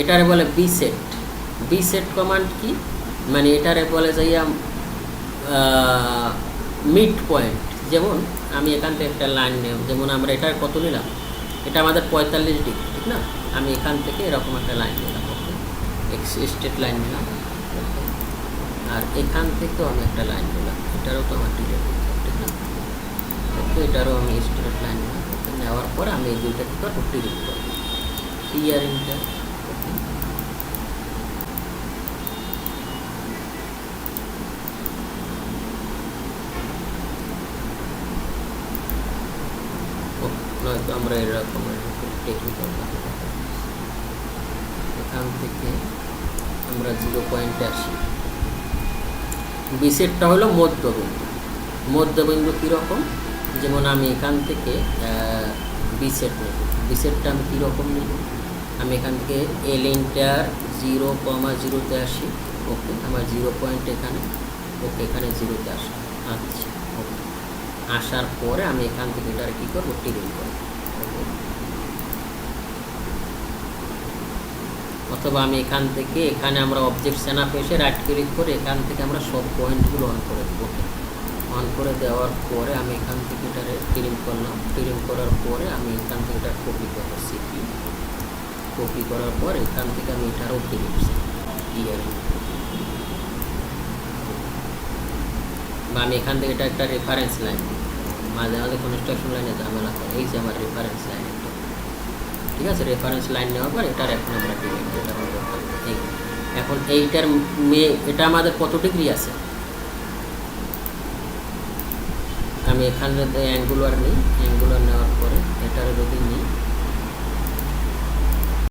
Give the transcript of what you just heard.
এটারে বলে B set B set command কি? মানে এটারে বলে যাইয়া মিড পয়েন্ট যেমন আমি এখান থেকে একটা লাইন নেব, যেমন আমরা এটার কত নিলাম? এটা আমাদের পঁয়তাল্লিশ ডিগ্রি, ঠিক না? আমি এখান থেকে এরকম একটা লাইন নিলাম এক্স স্টেট লাইন নিলাম আর এখান থেকেও আমি একটা লাইন নিলাম, এটারও তো আমার ডিলেট ঠিক না? ওকে, এটারও আমি স্ট্রেট লাইন নিলাম নেওয়ার পর আমি এই দুইটা কি করব ডিলিট করব। ইয়ার ইন্টার ওকে ও, নয়তো আমরা এরকম টেকনিক্যাল এখান থেকে আমরা জিরো পয়েন্টে আসি। বিসেটটা হলো মধ্যবিন্দু। মধ্যবিন্দু কীরকম? যেমন আমি এখান থেকে বিসেট নেব। বিসেটটা আমি কীরকম নেব? আমি এখান থেকে এল ইন্টার জিরো কমা জিরোতে আসি। ওকে, আমার জিরো পয়েন্ট এখানে। ওকে, এখানে জিরোতে আসি। আচ্ছা। আসার পরে আমি এখান থেকে এটার কী করব? টিরিং করব। অথবা আমি এখান থেকে, এখানে আমরা অবজেক্ট সেনা এসে রাইট ক্লিক করে এখান থেকে আমরা সব পয়েন্টগুলো অন করে দেবো। অন করে দেওয়ার পরে আমি এখান থেকে এটারে ট্রিম করলাম। ট্রিম করার পরে আমি এখান থেকে এটা কপি করব। সিপি কপি করার পর এখান থেকে আমি এটারও ট্রিম ইয়ারিং আমি এখান থেকে এটা একটা রেফারেন্স লাইন মাঝে মাঝে কনস্ট্রাকশন লাইনে ঝামেলা করে এই যে আমার রেফারেন্স লাইন ঠিক আছে? রেফারেন্স লাইন নেওয়ার পর এটার এখন আমরা এটা এখন এইটার মে, এটা আমাদের কত ডিগ্রি আছে? আমি এখানে অ্যাঙ্গুলার নিই অ্যাঙ্গুলার নেওয়ার পরে